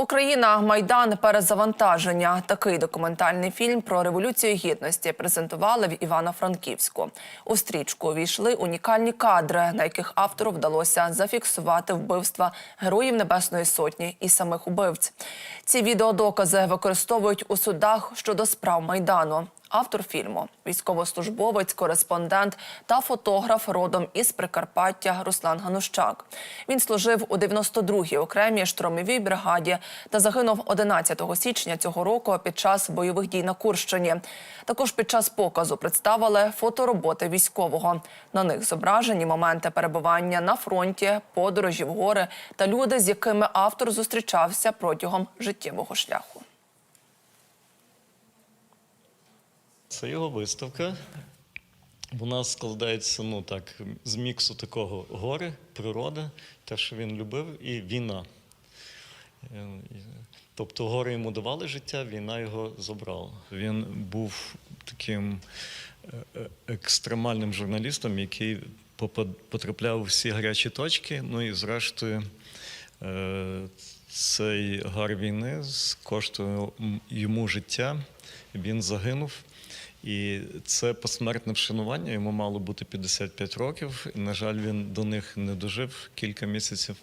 Україна Майдан перезавантаження. Такий документальний фільм про революцію гідності презентували в Івано-Франківську. У стрічку увійшли унікальні кадри, на яких автору вдалося зафіксувати вбивства героїв Небесної Сотні і самих убивць. Ці відеодокази використовують у судах щодо справ майдану. Автор фільму військовослужбовець, кореспондент та фотограф родом із Прикарпаття Руслан Ганущак. Він служив у 92-й окремій штурмовій бригаді та загинув 11 січня цього року під час бойових дій на Курщині. Також під час показу представили фотороботи військового. На них зображені моменти перебування на фронті, подорожі в гори та люди, з якими автор зустрічався протягом життєвого шляху. Це його виставка. Вона складається ну, так, з міксу такого гори, природа, те, що він любив, і війна. Тобто гори йому давали життя, війна його забрала. Він був таким е, е, екстремальним журналістом, який потрапляв у всі гарячі точки. Ну і зрештою, е, цей гар війни коштує йому життя. Він загинув. І це посмертне вшанування. Йому мало бути 55 років. На жаль, він до них не дожив кілька місяців.